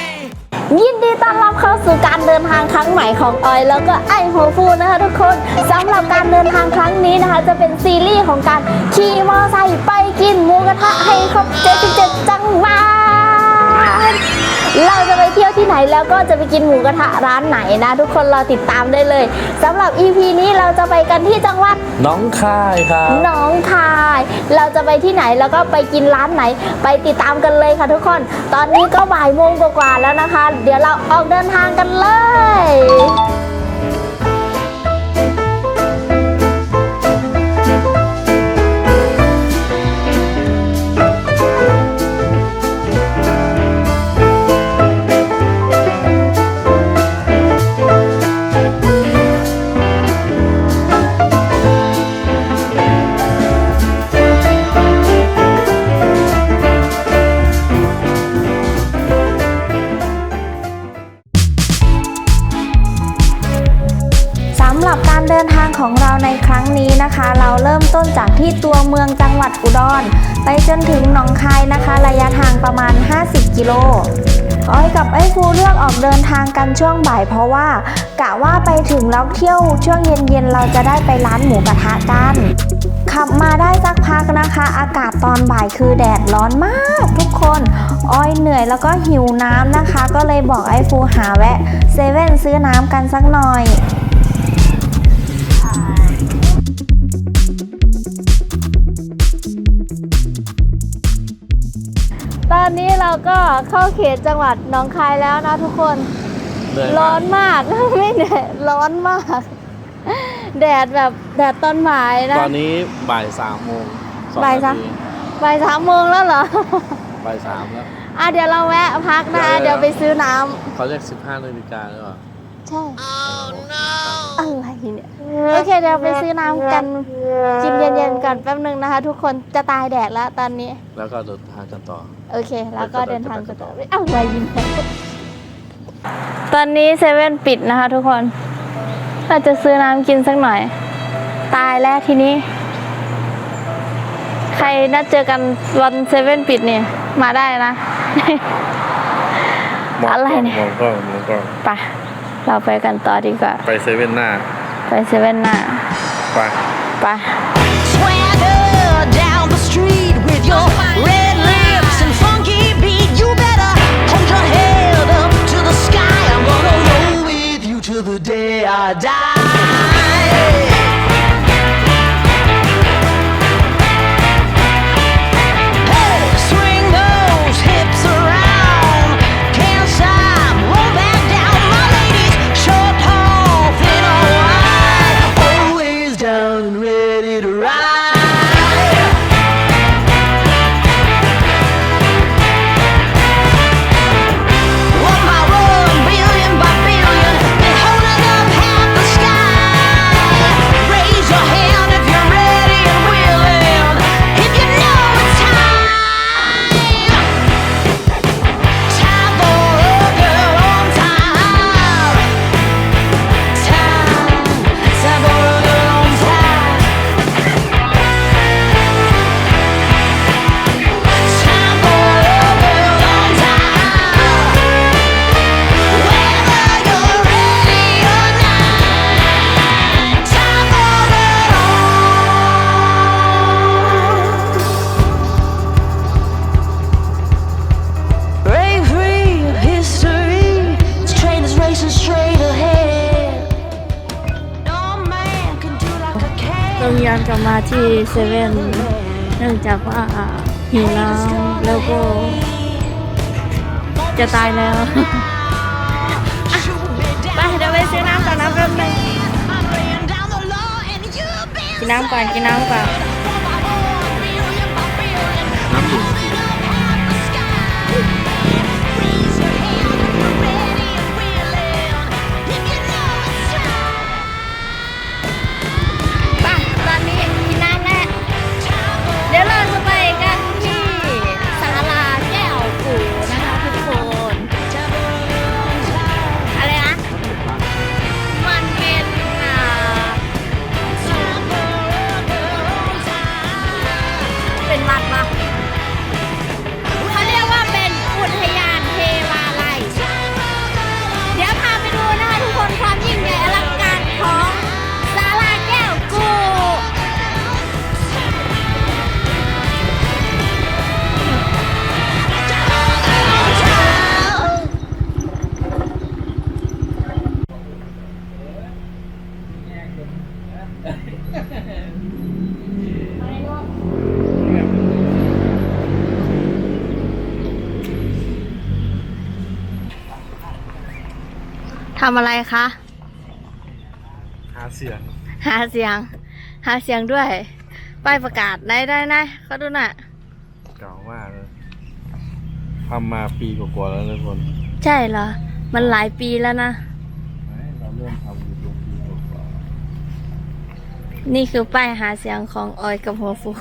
ยินดีต้อนรับเข้าสู่การเดินทางครั้งใหม่ของออยแล้วก็ไอโฮฟูนะคะทุกคนสำหรับการเดินทางครั้งนี้นะคะ จะเป็นซีรีส์ของการขี่มอเตอร์ไซค์ไปกินหมูกระทะให้ครบ77จังหวัดเราจะ เที่ยวที่ไหนแล้วก็จะไปกินหมูกระทะร้านไหนนะ ทุกคนรอติดตามได้เลยสำหรับ EP นี้เราจะไปกันที่จังหวัดน้องค่ายครับหน้องคาย เราจะไปที่ไหนแล้วก็ไปกินร้านไหน ไปติดตามกันเลยค่ะทุกคน ตอนนี้ก็บ่ายโมงกว่าๆแล้วนะคะ เดี๋ยวเราออกเดินทางกันเลย นี้นะคะ เราเริ่มต้นจากที่ตัวเมืองจังหวัดอุดร ไปจนถึงหนองคายนะคะ ระยะทางประมาณ 50 กิโลอ้อยกับไอ้ฟูเลือกออกเดินทางกันช่วงบ่ายเพราะว่ากะว่าไปถึงแล้วเที่ยวช่วงเย็นๆเราจะได้ไปร้านหมูกระทะกัน ขับมาได้สักพักนะคะ อากาศตอนบ่ายคือแดดร้อนมากทุกคนอ้อยเหนื่อยแล้วก็หิวน้ำนะคะ ก็เลยบอกไอ้ฟูหาแวะเซเว่นซื้อน้ำกันสักหน่อย อนนี้เราก็เข้าเขตจังหวัดหนองคายแล้วนะทุกคน เหนื่อยร้อมากนมาก ไม่เหนื่อยร้อนมาก แดดแบบแดดต้นไม้นะ ตอนนี้บ่ายสามโมงสองบ่ายสามนาทีบ่ายสามโมงแล้วเหรอ บ่ายสามแล้ว อะเดี๋ยวเราแวะพักนะ เดี๋เดี๋ยยววไปซื้อน้ำเขาเรียกสิบห้านาฬิกาหรือเปล่า ใช่ อะไรเนี่ย โอเคเดี๋ยวไปซื้อน้ำกันกินเย็นๆก่อนแป๊บหนึ่งนะคะ ทุกคนจะตายแดดแล้วตอนนี้ แล้วก็เดินทางกันต่อ โอเค แล้วก็ไปต่อเดินทางกันไปต่ต่ออเอ้าอะไรยินตอนนี้เซเว่นปิดนะคะ ทุกคนเราจะซื้อน้ำกินสักหน่อย ตายแล้วทีนี้ ใครนัดเจอกันวันเซเว่นปิดเนี่ยมาได้นะ อะไรเนี่ยมองกล้องมองกล้องไป เราไปกันต่อดีกว่า ไปเซเว่นหน้า ไปเซเว่นหน้า ไป ไป Swagger ที่เซเว่นเนื่องจากว่าหิวน้ำแล้วก็ จะตายแล้วไปเดี๋ยวไปซื้อน้ำก่อนนะแป๊บนึงกินน้ำก่อนกินน้ำก่อนน้ ทำอะไรคะ หาเสียง หาเสียง หาเสียงด้วย ป้ายประกาศได้ได้นะเขาดูน่ะ เก่ามากเลยทำมาปีกว่าๆแล้วนะทุกคนใช่เหรอ มันหลายปีแล้วนะ เราเริ่มทำยูทูบปีกว่านี่คือป้ายหาเสียงของออยกับหัวฟู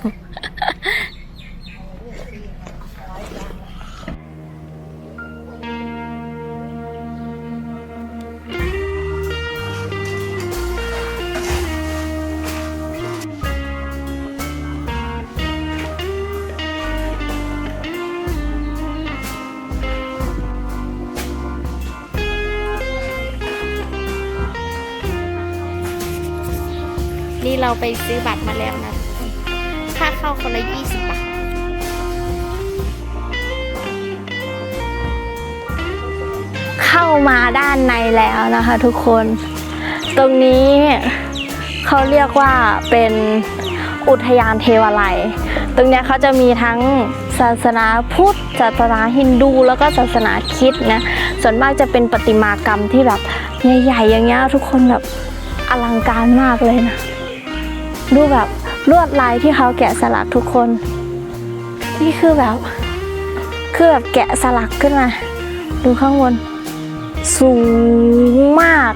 ไปซื้อบัตรมาแล้วนะ ค่าเข้าคนละ20บาทเข้ามาด้านในแล้วนะคะทุกคน ตรงนี้เขาเรียกว่าเป็นอุทยานเทวาลัย ตรงเนี้ยเขาจะมีทั้งศาสนาพุทธ ศาสนาฮินดูแล้วก็ศาสนาคริดนะ ส่วนมากจะเป็นประติมากรรมที่แบบใหญ่ๆอย่างเงี้ยทุกคนแบบอลังการมากเลยนะ ดูแบบลวดลายที่เขาแกะสลักทุกคน นี่คือแบบ คือแบบแกะสลักขึ้นมา ดูข้างบน สูงมาก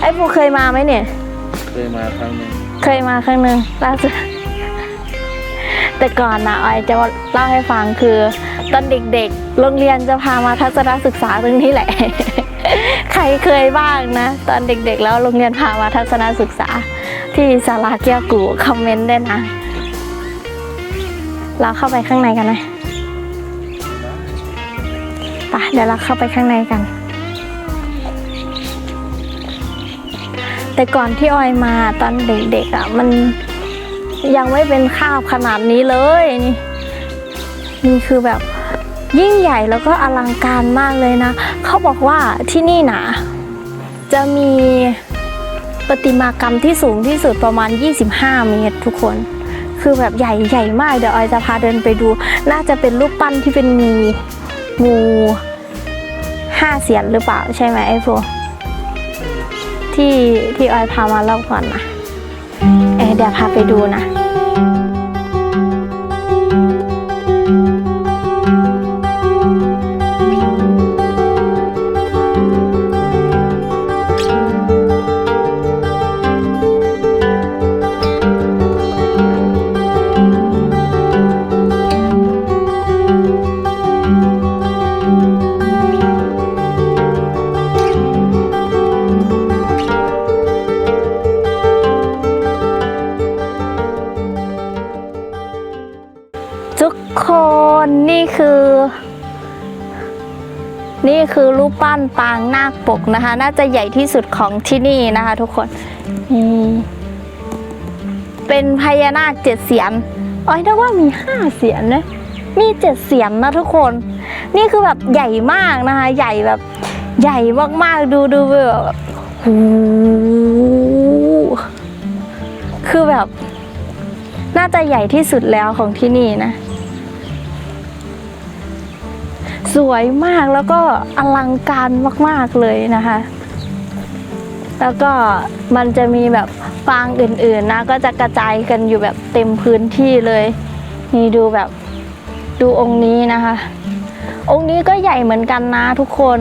ไอ้ปูเคยมาไหมเนี่ยๆเคยมาครั้งหนึงเคยมาครั้งหนึ่งล่าสุดแต่ก่อนนะออยจะเล่าให้ฟังคือ ตอนเด็กๆ โรงเรียนจะพามาทัศนศึกษาตรงนี้แหละ ใครเคยบ้างนะ ตอนเด็กๆ แล้วโรงเรียนพามาทัศนศึกษา ที่สาราเกียกูคอมเมนต์ได้นะ เราเข้าไปข้างในกันไหมไปเดี๋ยวเราเข้าไปข้างในกัน แต่ก่อนที่ออยมาตอนเด็กๆอะ มันยังไม่เป็นข้าวขนาดนี้เลยนี่นี่คือแบบ ยิ่งใหญ่แล้วก็อลังการมากเลยนะ เขาบอกว่าที่นี่นะจะมีประติมากรรมที่สูงที่สุดประมาณ 25 เมตรทุกคน คือแบบใหญ่ใหญ่มาก เดี๋ยวออยจะพาเดินไปดู น่าจะเป็นรูปปั้นที่เป็นงูงูห้าเสียนหรือเปล่าใช่ไหมไอ้พวกที่ที่ออยพามารอบก่อนนะเอะเดี๋ยวพาไปดูนะ นปางนาคปกนะคะ น่าจะใหญ่ที่สุดของที่นี่นะคะทุกคนนี่เป็นพญานาคเจ็ดเสียนอ้อยนึกว่ามีห้าเสียนนะมีเจ็ดเสียนนะทุกคน นี่คือแบบใหญ่มากนะคะ ใหญ่แบบใหญ่มากๆดูดูแบบโอ้โหคือแบบ น่าจะใหญ่ที่สุดแล้วของที่นี่นะ สวยมากแล้วก็อลังการมาก ๆ เลยนะคะ แล้วก็มันจะมีแบบฟางอื่นๆนะ ก็จะกระจายกันอยู่แบบเต็มพื้นที่เลย นี่ดูแบบดูองค์นี้นะคะ องค์นี้ก็ใหญ่เหมือนกันนะทุกคน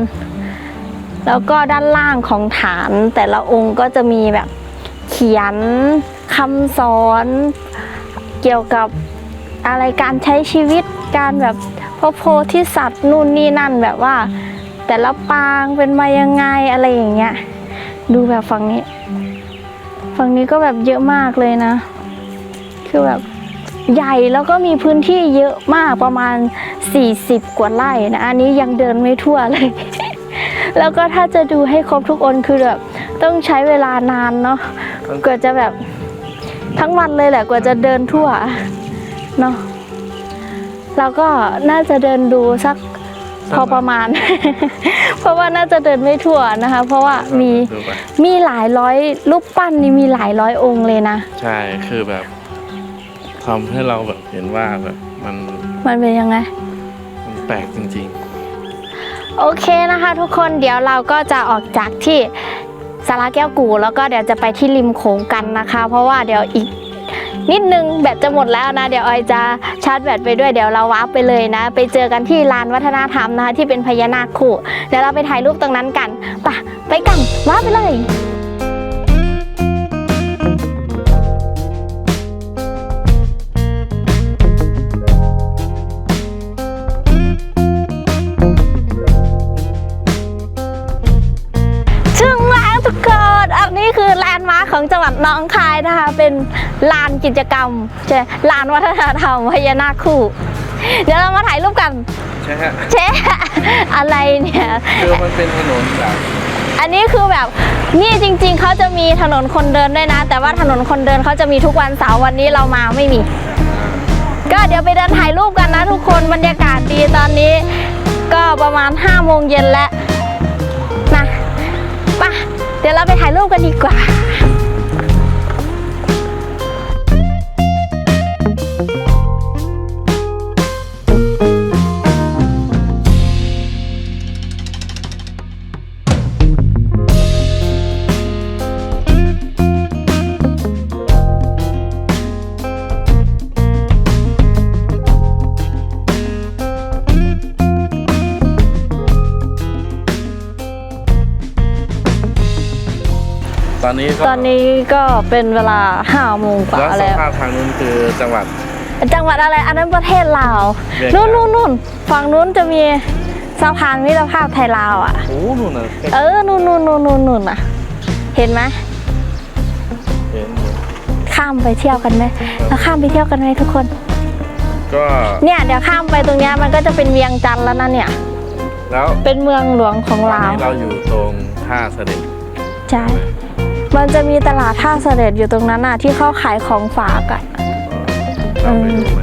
แล้วก็ด้านล่างของฐานแต่ละองค์ก็จะมีแบบเขียนคำสอน เกี่ยวกับอะไรการใช้ชีวิตการแบบ พระโพธิสัตว์นู่นนี่นั่นแบบว่า แต่ละปางเป็นมายังไงอะไรอย่างเงี้ย ดูแบบฝั่งนี้ ฝั่งนี้ก็แบบเยอะมากเลยนะ คือแบบใหญ่แล้วก็มีพื้นที่เยอะมากประมาณ 40 กว่าไร่นะอันนี้ยังเดินไม่ทั่วเลย แล้วก็ถ้าจะดูให้ครบทุกองค์คือแบบต้องใช้เวลานานเนาะกว่าจะแบบทั้งวันเลยแหละกว่าจะเดินทั่วเนาะ แล้วก็น่าจะเดินดูสักพอประมาณ เพราะว่าน่าจะเดินไม่ทั่วนะคะ เพราะว่ามีดูไปมีหลายร้อยรูปปั้นนี่มีหลายร้อยองค์เลยนะ ใช่คือแบบทำให้เราแบบเห็นว่าแบบมันมันเป็นยังไง มันแปลกจริงโอเคนะคะ ทุกคนเดี๋ยวเราก็จะออกจากที่สาราแก้วกูแล้วก็เดี๋ยวจะไปที่ริมโขงกันนะคะ เพราะว่าเดี๋ยวอีก นิดนึงแบตจะหมดแล้วนะ เดี๋ยวออยจะชาร์จแบตไปด้วยเดี๋ยวเราวาร์ปไปเลยนะ ไปเจอกันที่ลานวัฒนธรรมนะคะที่เป็นพญานาคคู่เดี๋ยวเราไปถ่ายรูปตรงนั้นกันปะไปกันวาร์ปไปเลย น้องคายนะคะเป็นลานกิจกรรมใช่ลานวัฒนธรรมพญานาคคู่ เดี๋ยวเรามาถ่ายรูปกันใช่ฮะเชะอะไรเนี่ยคือมันเป็นถนนจากอันนี้คือแบบนี่จริง ๆเขาจะมีถนนคนเดินด้วยนะ แต่ว่าถนนคนเดินเขาจะมีทุกวันเสาร์วันนี้เรามาไม่มี ก็เดี๋ยวไปเดินถ่ายรูปกันนะทุกคนบรรยากาศดีตอนนี้ ก็ประมาณ5้าโมงเย็นแล้วนะไปะเดี๋ยวเราไปถ่ายรูปกันดีกว่า นนี้ก็ตอนนี้ก็เป็นเวลา5้าโมงกว่าแล้วสแล้ว ภาพทางนู้นคือจังหวัด จังหวัดอะไรอันนั้นประเทศลาวเวียดนาม นู่นนู่นนู่นฝั่งนู้นจะมีสะพานมิตรภาพไทยลาวอะ โอ้นู่นน่ะเออนู่นนู่นนู่นนู่นนู่นอะ เห็นไหมเห็นอยู่ข้ามไปเที่ยวกันไหมเราข้ามไปเที่ยวกันไหมทุกคน ก็เนี่ยเดี๋ยวข้ามไปตรงเนี้ยมันก็จะเป็นเวียงจันทร์แล้วนะเนี่ย แล้วเป็นเมืองหลวงของตอนลาวนี้เราอยู่ตรงท่าเสด็จใช่ มันจะมีตลาดท่าเสด็จอยู่ตรงนั้นน่ะ ที่เขาขายของฝากอะเราไปดูไหม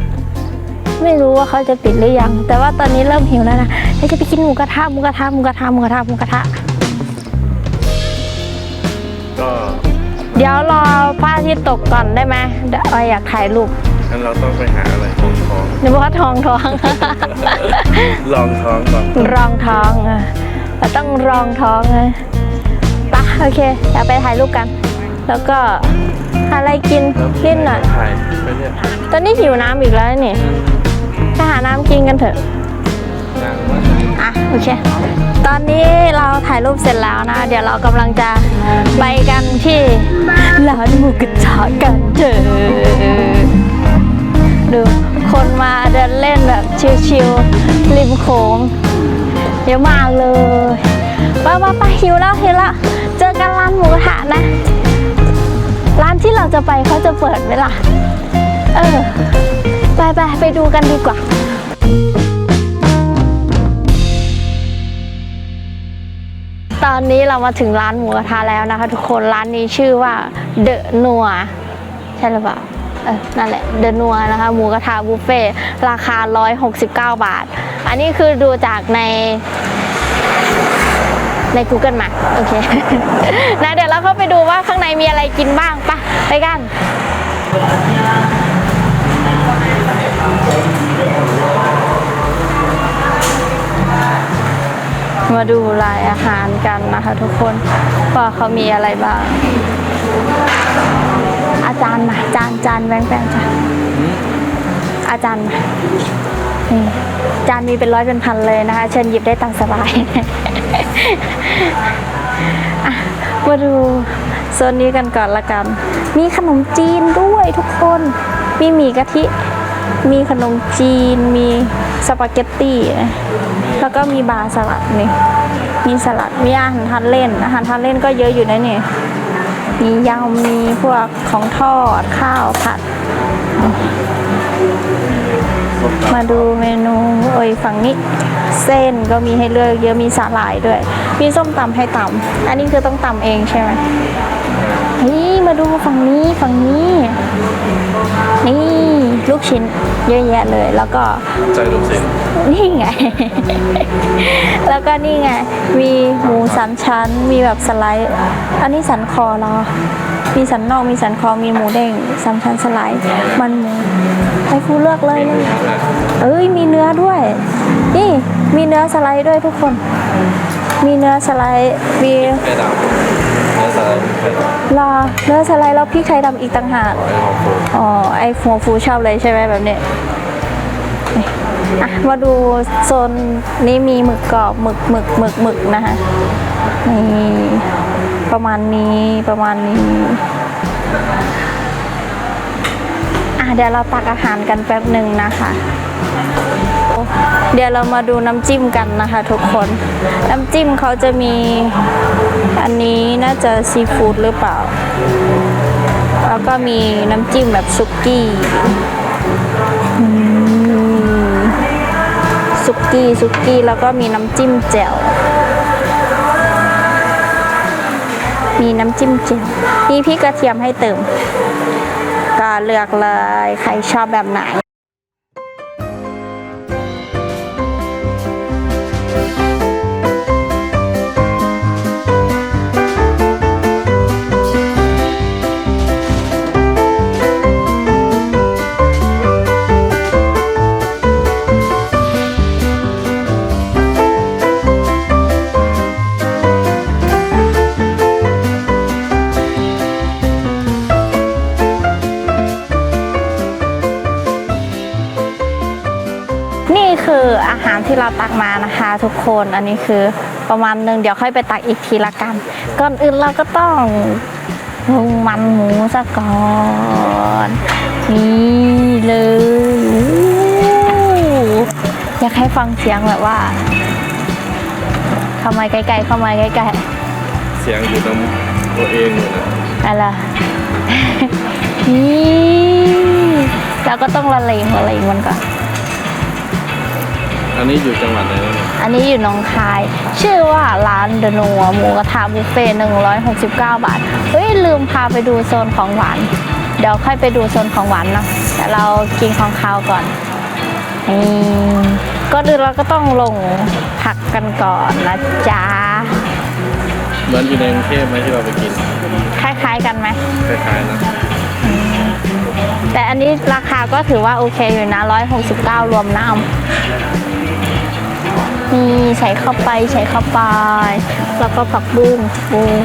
ไม่รู้ว่าเขาจะปิดหรือยัง แต่ว่าตอนนี้เริ่มหิวแล้วนะเราจะไปกินหมูกระทะหมูกระทะหมูกระทะหมูกระทะหมูกระทะ ก็เดี๋ยวรอพระอาทิตย์ตกก่อนได้ไหมเดี๋ยวออยอยากถ่ายรูปงั้นเราต้องไปหาอะไรของท้องเดี๋ยวบอกว่าทองทอง ลองท้องก่อน รองท้องอะเราต้องรองท้องเลยปะ โอเคเดี๋ยวไปถ่ายรูปกัน แล้วก็หาอะไรกินแล้วนิดหน่อย ถ่ายไปเนี่ยตอนนี้หิวน้ำอีกแล้วนี่ไปหาน้ำกินกันเถอะ นางว่าอะโอเค ตอนนี้เราถ่ายรูปเสร็จแล้วนะ เดี๋ยวเรากำลังจะไปกันที่ร้านหมูกระทะกันเถอะดูคนมาเดินเล่นแบบชิลๆริมโขงเยอะมากเลยไป้าป้าป้าหิวแล้วหิวแล้วเจอกันร้านหมูกระทะนะ ร้านที่เราจะไปเขาจะเปิดไหมล่ะ เออ ไปไปไปดูกันดีกว่าตอนนี้เรามาถึงร้านหมูกระทะแล้วนะคะ ทุกคนร้านนี้ชื่อว่าเดอะนัวใช่หรือเปล่าเออนั่นแหละเดอะนัวนะคะหมูกระทะบุฟเฟ่ราคา 169 บาท อันนี้คือดูจากใน ใน Google มา โอเค นะเดี๋ยวเราเข้าไปดูว่าข้างในมีอะไรกินบ้างปะไปกันมาดูรายอาหารกันนะคะทุกคนว่าเขามีอะไรบ้าง อาจารย์มาจานจานแบงค์แบงค์จ้ะอาจารย์มานี่จานมีเป็นร้อยเป็นพันเลยนะคะ เชิญหยิบได้ตามสบายอะ มาดูโซนนี้กันก่อนละกัน มีขนมจีนด้วยทุกคน มีหมี่กะทิ มีขนมจีน มีสปาเกตตี้ แล้วก็มีบาร์สลัดนี่ มีสลัด มีอาหารทานเล่น อาหารทานเล่นก็เยอะอยู่นะเนี่ยมียำมีพวกของทอดข้าวผัด มาดูเมนูโอ้ยฝั่งนี้เส้นก็มีให้เลือกเยอะมีสาหร่ายด้วย มีส้มตำให้ตำอันนี้คือต้องตำเองใช่ไหมนี่มาดูฝั่งนี้ฝั่งนี้ นี่ลูกชิ้นเยอะแยะเลยแล้วก็ใจลูกศิษย์นี่ไง แล้วก็นี่ไง มีหมูสามชั้น มีแบบสไลด์ อันนี้สันคอเหรอ มีสันนอกมีสันคอมีหมูเด้งสามชั้นสไลด์มันหมูให้ฟูเลือกเลยเลยเอ้ยมีเนื้อด้วย นี่มีเนื้อสไลด์ด้วยทุกคน มีเนื้อสไลด์มีไข่ดำเนื้อสไลด์ไข่ดำลาเนื้อสไลด์แล้วพริกไทยดำอีกต่างหากอ๋อไอหัวฟูชอบเลยใช่ไหมแบบนี้นี่อะมาดูโซนนี้มีหมึกกรอบหมึกหมึกหมึกหมึกนะคะนี่ ประมาณนี้ประมาณนี้อะเดี๋ยวเราตักอาหารกันแป๊บหนึ่งนะคะ เดี๋ยวเรามาดูน้ำจิ้มกันนะคะทุกคน น้ำจิ้มเขาจะมีอันนี้น่าจะซีฟู้ดหรือเปล่า แล้วก็มีน้ำจิ้มแบบซุกี้ซุกี้ซุกี้แล้วก็มีน้ำจิ้มแจ่ว มีน้ำจิ้มเจ่วมีพริกกระเทียมให้เติม ก็เลือกเลยใครชอบแบบไหน ที่เราตักมานะคะ ทุกคนอันนี้คือประมาณหนึ่งเดี๋ยวค่อยไปตักอีกทีละกัน ก่อนอื่นเราก็ต้องลงมันหมูซะก่อนนี่เลยอยากให้ฟังเสียงแบบว่าเข้ามาใกล้ๆเข้ามาใกล้ๆเสียงอยู่ตรงตัวเองเลยนะอะไรนี่แล้วก็ต้องละเลงละเลงมันก่อน อันนี้อยู่จังหวัดไหนนะเนี่ยอันนี้อยู่หนองคาย ชื่อว่าร้านเดนัวหมูกระทะบุฟเฟ่หนึ่งร้อยหกสิบเก้าบาท เฮ้ย ลืมพาไปดูโซนของหวาน เดี๋ยวค่อยไปดูโซนของหวานเนาะแต่เรากินของคาวก่อนนี่ก็อื่นเราก็ต้องลงผักกันก่อนนะจ๊ะเหมือนอยู่ในกรุงเทพไหมที่เราไปกิน คล้ายๆกันไหมคล้ายๆนะ แต่อันนี้ราคาก็ถือว่าโอเคอยู่นะ 169 รวมน้ำ นี่ใส่เข้าไปใส่เข้าไป แล้วก็ผักบุ้งบุ้ง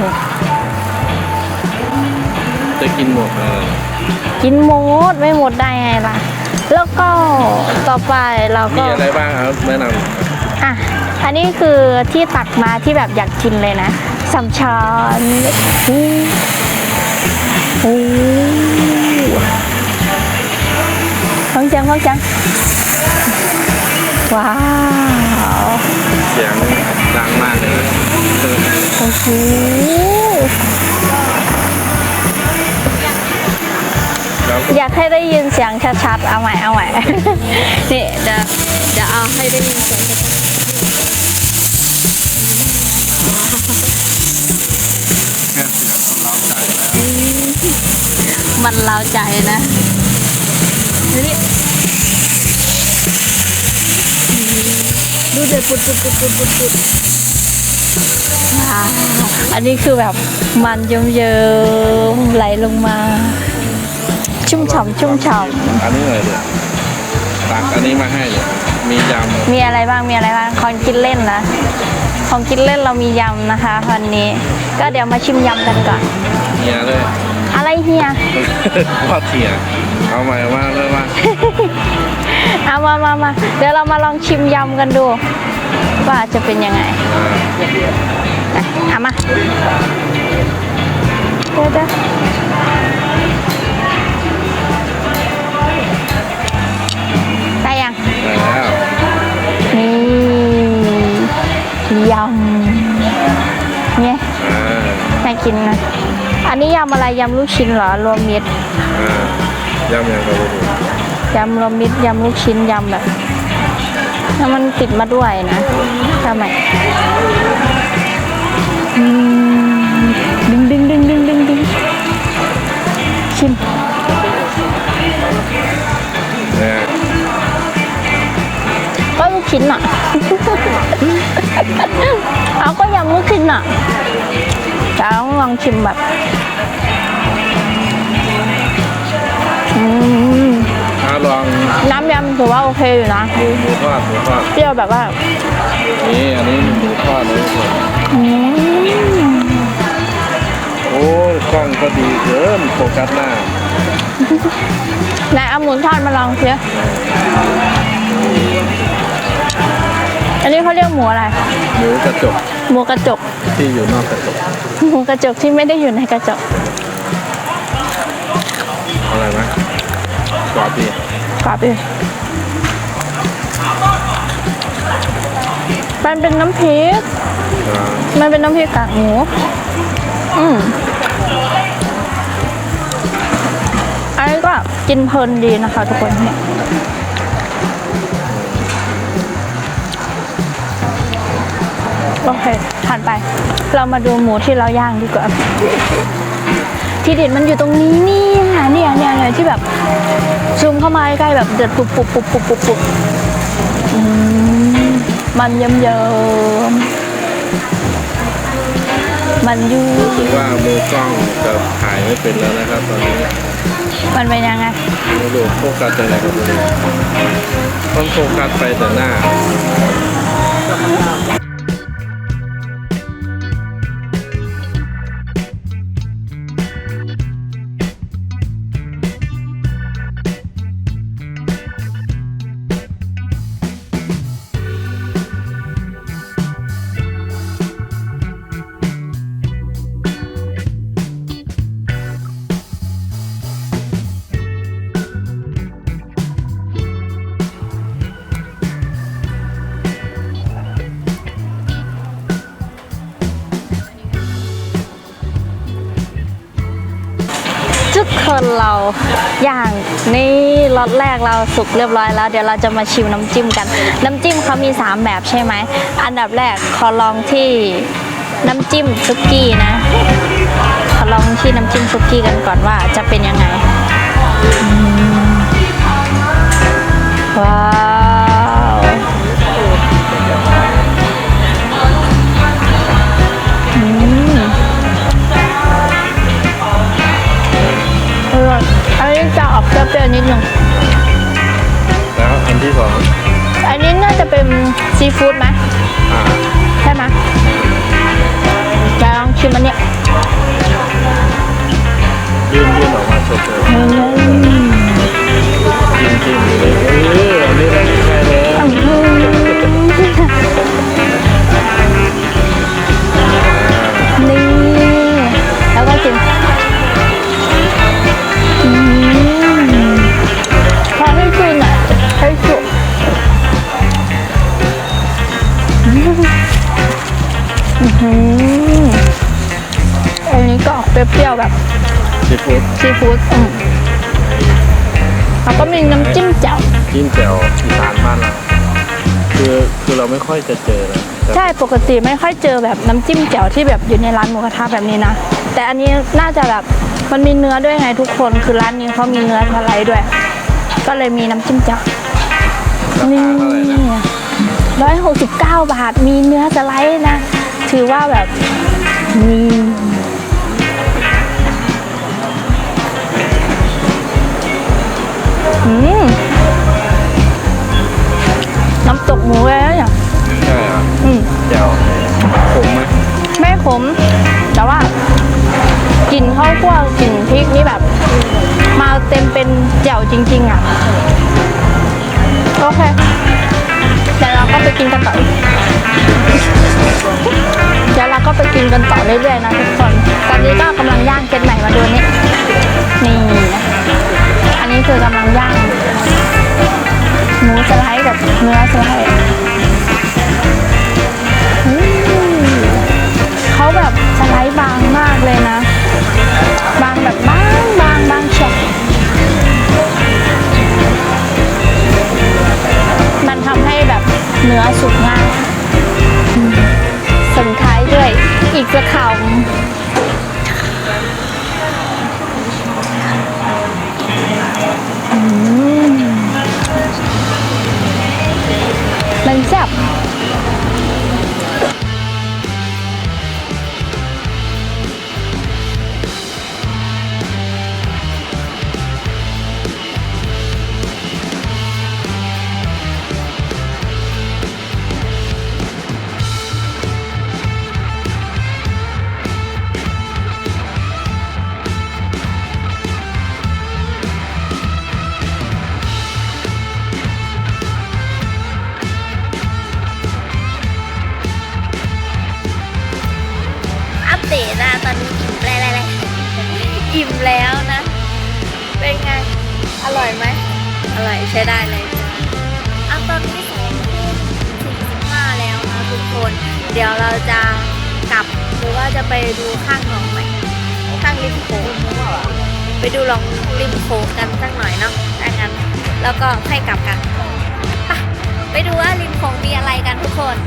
จะกินหมดเลยกินหมดไม่หมดได้ไงล่ะ แล้วก็ต่อไปเรามีก็อะไรบ้างครับแนะนอะอันนี้คือที่ตักมาที่แบบอยากกินเลยนะสัมชอนอู้อู้ฟังจังฟังจัง ว้าวเสียงดังมากเลยโอ้โหอยากให้ได้ยินเสียงชัดๆ เอาใหม่ เอาใหม่ นี่เดี๋ยวเดี๋ยวเอาให้ได้ยินเสียงชัดแค่เสียงก็เล้าใจแล้วๆมันเล้าใจนะนี่ ดูเด็ดปุดปุดปุดปุดปุดปุดว้าวอันนี้คือแบบมันเยิ้มๆไหลลงมา ชุ่มฉ่ำชุ่มฉ่ำอันนี้เลยเนี่ยตักอันนี้มาให้เนี่ยมียำมีอะไรบ้างมีอะไรบ้างของกินเล่นนะของกินเล่นเรามียำนะคะวันนี้ ก็เดี๋ยวมาชิมยำกันก่อนเฮียเลย อะไรเฮียพ่อเถียเอาใหม่ว่าเลยว่าเอามามามาเดี๋ยวเรามาลองชิมยำกันดู ว่าจะเป็นยังไงอ่าไปเอามาเดี๋ยวเดี๋ยวได้ยังได้แล้วนี่ยำเนี่ยอ่าน่ากินนะ อันนี้ยำอะไรยำลูกชิ้นเหรอรวมมิตรอ่ายำอย่างกระดูยำรวมมิตรยำลูกชิ้นยำแบบแล้วมันติดมาด้วยนะทำไมอืมดึงดึงดึงดึงดึงดึงชิมเนี่ยก็ลูกชิ้นอะ เอาก็ยำลูกชิ้นอะจะต้องลองชิมแบบ อืมถ้าลองน้ำยำถือว่าโอเคอยู่นะ หมูหมูทอดหมูทอดเปรี้ยวแบบว่า นี่อันนี้หมูทอดนะทุกคนอืมโอ้ยกล้องก็ดีเกินโฟกัสหน้าไหนเอาหมูทอดมาลองเชียอันนี้เขาเรียกหมูอะไร หมูกระจกหมูกระจก ที่อยู่นอกกระจกหมูกระจกที่ไม่ได้อยู่ในกระจกอะไรไหม กรอบดีกรอบดิมันเป็นน้ำพริกอ่ามันเป็นน้ำพริกกากหมู อืมอันนี้ก็กินเพลินดีนะคะทุกคนเนี่ยโอเคผ่านไป เรามาดูหมูที่เราย่างดีกว่า ที่เด็ดมันอยู่ตรงนี้เนี่ยเนี่ยเนี่ยเนี่ยที่แบบ ซูมเข้ามาใกล้ๆแบบเดือดปุบปุบปุบปุบปุบปุบอืมมันเยิ้มเยิ้มๆมันยูรู้สึกว่ามือกล้องจะถ่ายไม่เป็นแล้วนะครับตอนนี้มันเป็นยังไงไม่รู้โฟกัสตรงไหนครับตรงนี้ต้องโฟกัสไปแต่หน้า คนเราอย่างนี่รสแรกเราสุกเรียบร้อยแล้ว เดี๋ยวเราจะมาชิมน้ำจิ้มกัน น้ำจิ้มเขามี 3 แบบใช่ไหม อันดับแรกขอลองที่น้ำจิ้มซุกี้นะ ขอลองที่น้ำจิ้มซุกี้กันก่อนว่าจะเป็นยังไง เปรี้ยวๆนิดนึงแล้วอันที่สองอันนี้น่าจะเป็นซีฟู้ดไหมอ่าใช่ไหมจะลองชิมอันเนี้ยยื่นยื่นออกมาสดๆจิ้มจิ้มอยู่เลยเอออันนี้อะไรใช่เลย ไม่ค่อยจะเจอนะใช่ปกติไม่ค่อยเจอแบบน้ำจิ้มแจ่วที่แบบอยู่ในร้านหมูกระทะแบบนี้นะ แต่อันนี้น่าจะแบบมันมีเนื้อด้วยไงทุกคนคือร้านนี้เขามีเนื้อสไลด์ด้วย ก็เลยมีน้ำจิ้มแจ่วนี่ร้อยหกสิบเก้าบาทมีเนื้อสไลด์นะ ถือว่าแบบนี่อืม มแต่ว่ากลิ่นข้าวคั่วกลิ่นพริกนี่แบบ มาเต็มเป็นแจ่วจริง ๆอะโอเคเดี๋ยวเราก็ไปกินกันต่อเดี๋ยวเราก็ไปกินกันต่อเรื่อยๆนะทุกคน ตอนนี้ก็กำลังย่างเก็ตใหม่มาดูนี่นี่อันนี้คือกำลังย่างหมูสไลด์กับเนื้อสไลด์ แบบสไลด์บางมากเลยนะ บางแบบบางบางบางเฉกมันทำให้แบบเนื้อสุกง่ายส่งท้ายด้วยอีกสักคำ เดี๋ยวเราจะกลับหรือว่าจะไปดูข้างหนองไหมข้างริมโขงไปดูลองริมโขงกันสักหน่อยเนาะถ้างั้นแล้วก็ให้กลับกันไปไปดูว่าริมโขงมีอะไรกันทุกคน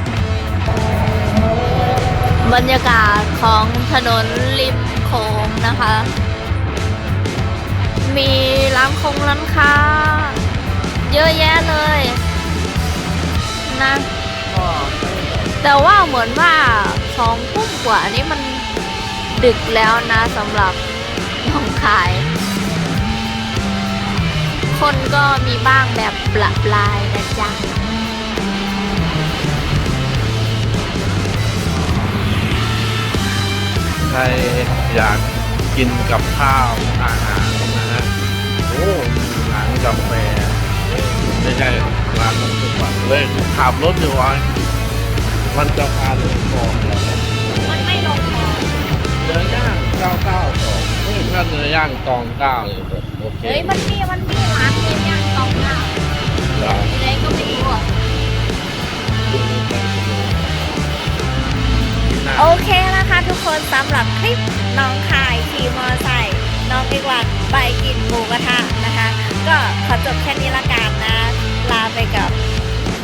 บรรยากาศของถนนริมโขงนะคะ มีร้านคงร้านค้าเยอะแยะเลยนะ แต่ว่าเหมือนว่าสองทุ่มกว่านี้มันดึกแล้วนะสำหรับหนองคาย คนก็มีบ้างแบบปละปลายนะจ๊ะใครอยากกินกับข้าวอาหารนะฮะโอ้ร้านกาแฟไม่ใช่ร้านน้ำซุปอะเลยขับรถอยู่วะ มันจะพาลงคลองแล้วนะมันไม่ลงคอเนื้อย่างเก้าเก้าสองเฮ้ยถ้าเนื้อย่างตองเก้าเลยโอเคเฮ้ยมันมีมันมีร้านเนื้อย่างตองหน้าร้านอะไรก็ไม่รู้อะดูไปดูหน้าโอเคนะคะทุกคนสำหรับคลิปน้องคายขี่มอไซค์น้องอีกวันไปกินหมูกระทะนะคะ ก็ขอจบแค่นี้ละกันนะ ลาไปกับ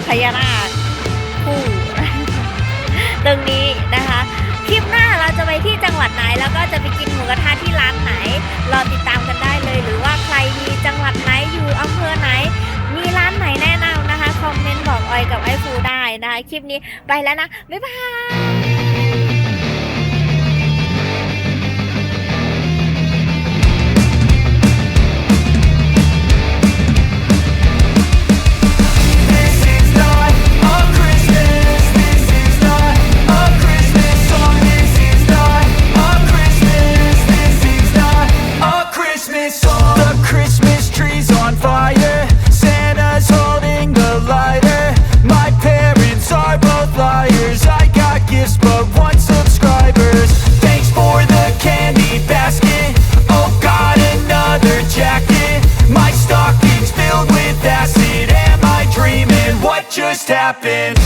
พญานาคคู่ ตรงนี้นะคะ คลิปหน้าเราจะไปที่จังหวัดไหน แล้วก็จะไปกินหมูกระทะที่ร้านไหน รอติดตามกันได้เลย หรือว่าใครมีจังหวัดไหนอยู่อำเภอไหน มีร้านไหนแนะนำนะคะ คอมเมนต์บอกออยกับไอฟูได้นะคะ คลิปนี้ไปแล้วนะ บ๊ายบาย happen.